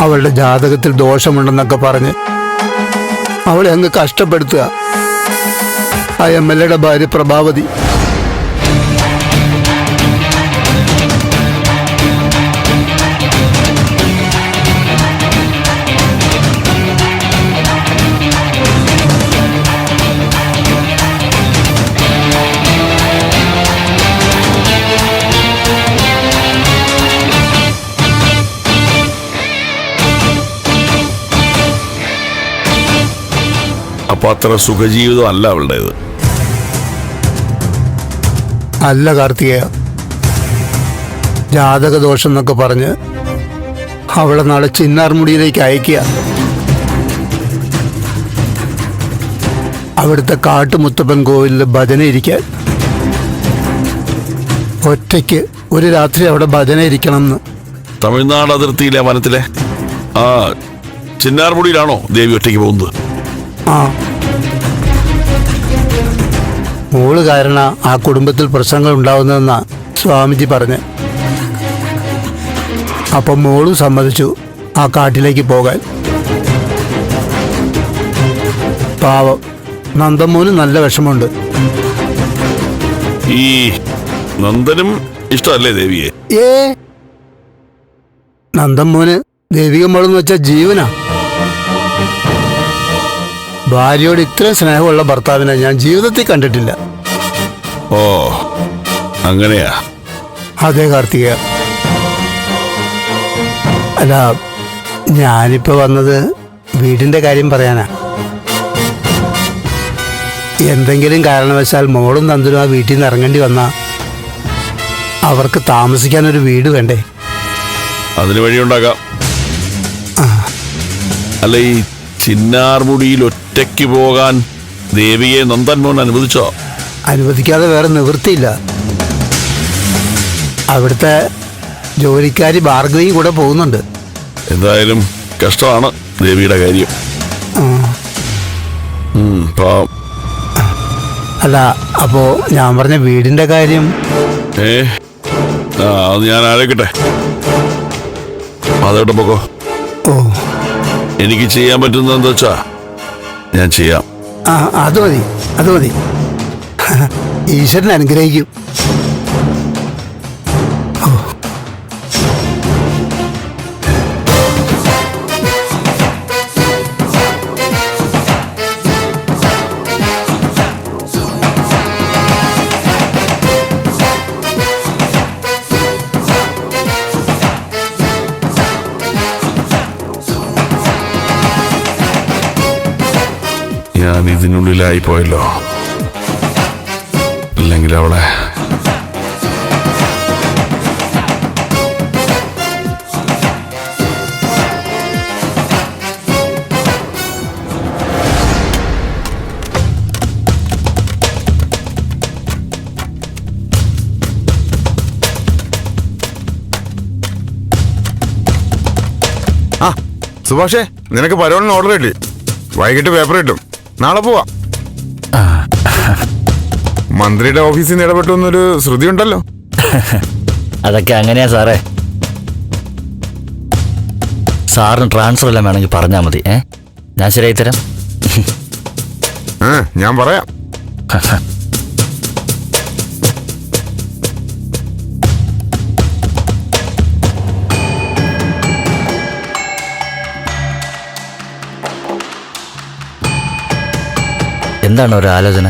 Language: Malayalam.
അവളുടെ ജാതകത്തിൽ ദോഷമുണ്ടെന്നൊക്കെ പറഞ്ഞ് അവളെ അങ്ങ് കഷ്ടപ്പെടുത്തുക. ആ എം എൽ എയുടെ ഭാര്യ പ്രഭാവതി അപ്പൊ അത്ര സുഖജീവിതം അല്ല അവളുടേത്. അല്ല കാർത്തികേയ ജാതക ദോഷം എന്നൊക്കെ പറഞ്ഞ് അവളെ നാളെ ചിന്നാർമുടിയിലേക്ക് അയക്കുക അവിടുത്തെ കാട്ടുമുത്തപ്പൻ കോവിലിൽ ഭജന ഇരിക്കാൻ. ഒറ്റയ്ക്ക് ഒരു രാത്രി അവിടെ ഭജന ഇരിക്കണം എന്ന് തമിഴ്നാട് അതിർത്തിയിലെ വനത്തിലെ? ആ ചിന്നാർമുടിയിലാണോ ദേവി ഒറ്റയ്ക്ക് പോകുന്നത്? ആ. മോൾ കാരണം ആ കുടുംബത്തിൽ പ്രശ്നങ്ങൾ ഉണ്ടാവുന്നതെന്ന സ്വാമിജി പറഞ്ഞു. അപ്പം മോളും സമ്മതിച്ചു ആ കാട്ടിലേക്ക് പോകാൻ. പാവം. നന്ദമോന് നല്ല വിഷമമുണ്ട്. ഈ നന്ദനും ഇഷ്ടമല്ലേ ദേവിയെ? ഏ? നന്ദമോന് ദേവികമ്മളെന്ന് വെച്ച ജീവനാ. ഭാര്യയോട് ഇത്രയും സ്നേഹമുള്ള ഭർത്താവിനെ ഞാൻ ജീവിതത്തിൽ കണ്ടിട്ടില്ല. ഓ അങ്ങനെയാ? അതെ കാർത്തിക. അല്ല ഞാനിപ്പോ വന്നത് വീടിന്റെ കാര്യം പറയാനാ. എന്തെങ്കിലും കാരണവശാൽ മോളും തന്തുരും ആ വീട്ടിൽ നിന്ന് ഇറങ്ങേണ്ടി വന്നാ അവർക്ക് താമസിക്കാൻ ഒരു വീട് വേണ്ടേ? അതിന് വഴിയുണ്ടാകാം. അല്ല ഈ ചിന്നാർമുടിയിൽ ഒറ്റയ്ക്ക് പോകാൻ ദേവിയെ നന്ദൻമോൻ അനുവദിച്ചോ? അനുവദിക്കാതെ വേറെ നിവൃത്തിയില്ല. അവിടുത്തെ ജോലിക്കാരി ഭാർഗവിയും കൂടെ പോകുന്നുണ്ട്. എന്തായാലും കഷ്ടമാണ് ദേവിയുടെ കാര്യം. ആ. ഉം, പാവം. അല്ല അപ്പോ ഞാൻ പറഞ്ഞ വീടിന്റെ കാര്യം? ഏ? ആ അത് ഞാൻ ആലോചിക്കട്ടെ. അതോട്ട് പോക്കോ. എനിക്ക് ചെയ്യാൻ പറ്റുന്നത് എന്താ വെച്ചാ ഞാൻ ചെയ്യാം. ആ അത് മതി അത് മതി. ഈശ്വരൻ അനുഗ്രഹിക്കും. ഞാൻ ഇതിനുള്ളിലായി പോയല്ലോ. അല്ലെങ്കിൽ അവളെ സുഭാഷേ നിനക്ക് പരോളിന് ഓർഡർ കിട്ടി വൈകിട്ട് പേപ്പർ കിട്ടും. നാളെ പോവാ. മന്ത്രിയുടെ ഓഫീസിൽ നിന്ന് ഇടപെട്ടു എന്നൊരു ശ്രുതി ഉണ്ടല്ലോ. അതൊക്കെ അങ്ങനെയാ സാറേ. സാറിന് ട്രാൻസ്ഫർ എല്ലാം വേണമെങ്കിൽ പറഞ്ഞാൽ മതി ഏ? ഞാൻ ശരിയായി തരാം. ഞാൻ പറയാം. എന്താണ് ഒരു ആലോചന?